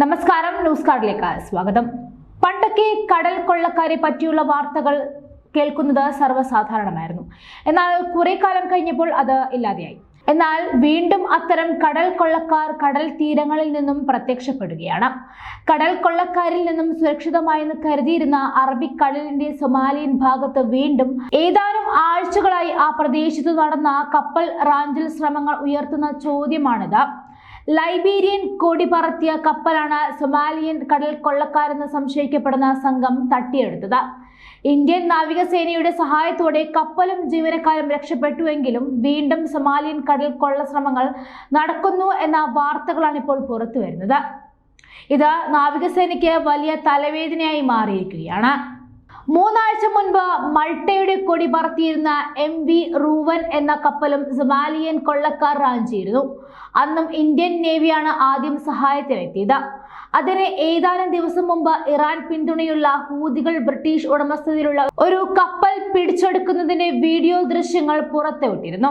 നമസ്കാരം ന്യൂസ് കാർഡിലേക്ക് സ്വാഗതം. പണ്ടൊക്കെ കടൽ കൊള്ളക്കാരെ പറ്റിയുള്ള വാർത്തകൾ കേൾക്കുന്നത് സർവസാധാരണമായിരുന്നു. എന്നാൽ കുറെ കാലം കഴിഞ്ഞപ്പോൾ അത് ഇല്ലാതെയായി. എന്നാൽ വീണ്ടും അത്തരം കടൽ കൊള്ളക്കാർ കടൽ തീരങ്ങളിൽ നിന്നും പ്രത്യക്ഷപ്പെടുകയാണ്. കടൽ കൊള്ളക്കാരിൽ നിന്നും സുരക്ഷിതമായെന്ന് കരുതിയിരുന്ന അറബിക്കടലിന്റെ സൊമാലിയൻ ഭാഗത്ത് വീണ്ടും ഏതാനും ആഴ്ചകളായി ആ പ്രദേശത്ത് നടന്ന കപ്പൽ റാഞ്ചിൽ ശ്രമങ്ങൾ ഉയർത്തുന്ന ചോദ്യമാണിത്. ലൈബീരിയൻ കൊടി പറത്തിയ കപ്പലാണ് സൊമാലിയൻ കടൽ കൊള്ളക്കാരെന്ന് സംശയിക്കപ്പെടുന്ന സംഘം തട്ടിയെടുത്തത്. ഇന്ത്യൻ നാവികസേനയുടെ സഹായത്തോടെ കപ്പലും ജീവനക്കാരും രക്ഷപ്പെട്ടുവെങ്കിലും വീണ്ടും സൊമാലിയൻ കടൽ കൊള്ള ശ്രമങ്ങൾ നടക്കുന്നു എന്ന വാർത്തകളാണ് ഇപ്പോൾ പുറത്തു വരുന്നത് ഇത് നാവികസേനയ്ക്ക് വലിയ തലവേദനയായി മാറിയിരിക്കുകയാണ്. മൂന്നാഴ്ച മുൻപ് കൊടി പറത്തിയിരുന്ന എം വി റൂവൻ എന്ന കപ്പലും സൊമാലിയൻ കൊള്ളക്കാർ റാഞ്ചിയിരുന്നു. അന്നും ഇന്ത്യൻ നേവിയാണ് ആദ്യം സഹായത്തിനെത്തിയത്. അതിന് ഏതാനും ദിവസം മുമ്പ് ഇറാൻ പിന്തുണയുള്ള ഹൂതികൾ ബ്രിട്ടീഷ് ഉടമസ്ഥതയിലുള്ള ഒരു കപ്പൽ പിടിച്ചെടുക്കുന്നതിന്റെ വീഡിയോ ദൃശ്യങ്ങൾ പുറത്തുവിട്ടിരുന്നു.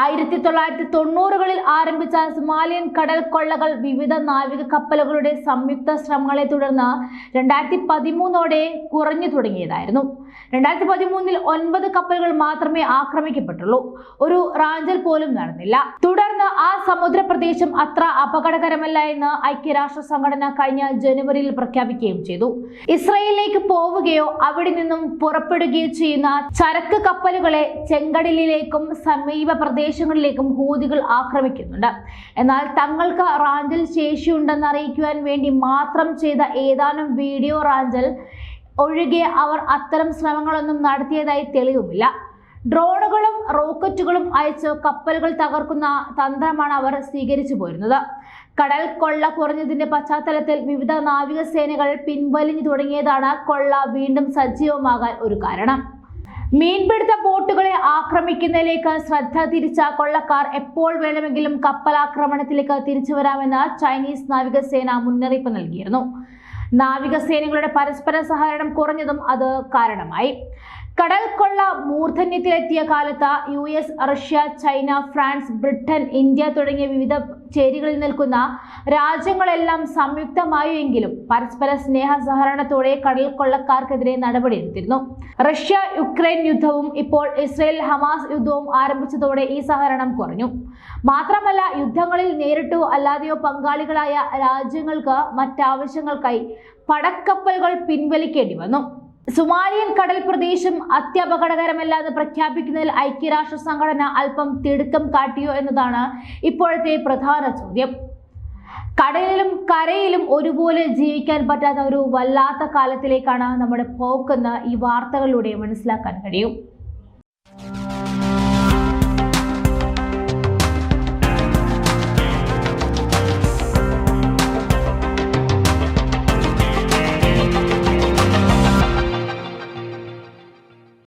ആയിരത്തി തൊള്ളായിരത്തി തൊണ്ണൂറുകളിൽ ആരംഭിച്ച സുമാലിയൻ കടൽ കൊള്ളകൾ വിവിധ നാവിക കപ്പലുകളുടെ സംയുക്ത ശ്രമങ്ങളെ തുടർന്ന് രണ്ടായിരത്തി പതിമൂന്നോടെ കുറഞ്ഞു തുടങ്ങിയതായിരുന്നു. രണ്ടായിരത്തി പതിമൂന്നിൽ ഒൻപത് കപ്പലുകൾ മാത്രമേ ആക്രമിക്കപ്പെട്ടുള്ളൂ. ഒരു റാഞ്ചൽ പോലും നടന്നില്ല. തുടർന്ന് ആ സമുദ്ര പ്രദേശം അത്ര അപകടകരമല്ല എന്ന് ഐക്യരാഷ്ട്ര സംഘടന കഴിഞ്ഞ ജനുവരിയിൽ പ്രഖ്യാപിക്കുകയും ചെയ്തു. ഇസ്രയേലിലേക്ക് പോവുകയോ അവിടെ നിന്നും പുറപ്പെടുകയോ ചെയ്യുന്ന ചരക്ക് കപ്പലുകളെ ചെങ്കടലിലേക്കും സമീപ പ്രദേശങ്ങളിലേക്കും ഹൂതികൾ ആക്രമിക്കുന്നുണ്ട്. എന്നാൽ തങ്ങൾക്ക് റാഞ്ചൽ ശേഷിയുണ്ടെന്ന് അറിയിക്കുവാൻ വേണ്ടി മാത്രം ചെയ്ത ഏതാനും വീഡിയോ റാഞ്ചൽ ഒഴികെ അവർ അത്തരം ശ്രമങ്ങളൊന്നും നടത്തിയതായി തെളിവുമില്ല. ഡ്രോണുകളും റോക്കറ്റുകളും അയച്ച് കപ്പലുകൾ തകർക്കുന്ന തന്ത്രമാണ് അവർ സ്വീകരിച്ചു പോരുന്നത്. കടൽ കൊള്ള കുറഞ്ഞതിന്റെ പശ്ചാത്തലത്തിൽ വിവിധ നാവികസേനകൾ പിൻവലിഞ്ഞു തുടങ്ങിയതാണ് കൊള്ള വീണ്ടും സജീവമാകാൻ ഒരു കാരണം. മീൻപിടുത്ത ബോട്ടുകളെ ആക്രമിക്കുന്നതിലേക്ക് ശ്രദ്ധ തിരിച്ച കൊള്ളക്കാർ എപ്പോൾ വേണമെങ്കിലും കപ്പലാക്രമണത്തിലേക്ക് തിരിച്ചു വരാമെന്ന് ചൈനീസ് നാവികസേന മുന്നറിയിപ്പ് നൽകിയിരുന്നു. നാവികസേനകളുടെ പരസ്പര സഹകരണം കുറഞ്ഞതും അത് കാരണമായി. കടൽ കൊള്ള മൂർധന്യത്തിലെത്തിയ കാലത്ത് U S Russia China France Britain India തുടങ്ങിയ വിവിധ ചേരികളിൽ നിൽക്കുന്ന രാജ്യങ്ങളെല്ലാം സംയുക്തമായെങ്കിലും പരസ്പര സ്നേഹ സഹകരണത്തോടെ കടൽ കൊള്ളക്കാർക്കെതിരെ നടപടിയെടുത്തിരുന്നു റഷ്യ യുക്രൈൻ യുദ്ധവും ഇപ്പോൾ ഇസ്രയേൽ ഹമാസ് യുദ്ധവും ആരംഭിച്ചതോടെ ഈ സഹകരണം കുറഞ്ഞു. മാത്രമല്ല യുദ്ധങ്ങളിൽ നേരിട്ടോ അല്ലാതെയോ പങ്കാളികളായ രാജ്യങ്ങൾക്ക് മറ്റാവശ്യങ്ങൾക്കായി പടക്കപ്പലുകൾ പിൻവലിക്കേണ്ടി വന്നു. സുമാലിയൻ കടൽ പ്രദേശം അത്യപകടകരമല്ലാതെ പ്രഖ്യാപിക്കുന്നതിൽ ഐക്യരാഷ്ട്ര സംഘടന അല്പം തിടുക്കം കാട്ടിയോ എന്നതാണ് ഇപ്പോഴത്തെ പ്രധാന ചോദ്യം. കടലിലും കരയിലും ഒരുപോലെ ജീവിക്കാൻ പറ്റാത്ത ഒരു വല്ലാത്ത കാലത്തിലേക്കാണ് നമ്മുടെ പോക്കെന്ന് ഈ വാർത്തകളിലൂടെ മനസ്സിലാക്കാൻ കഴിയും.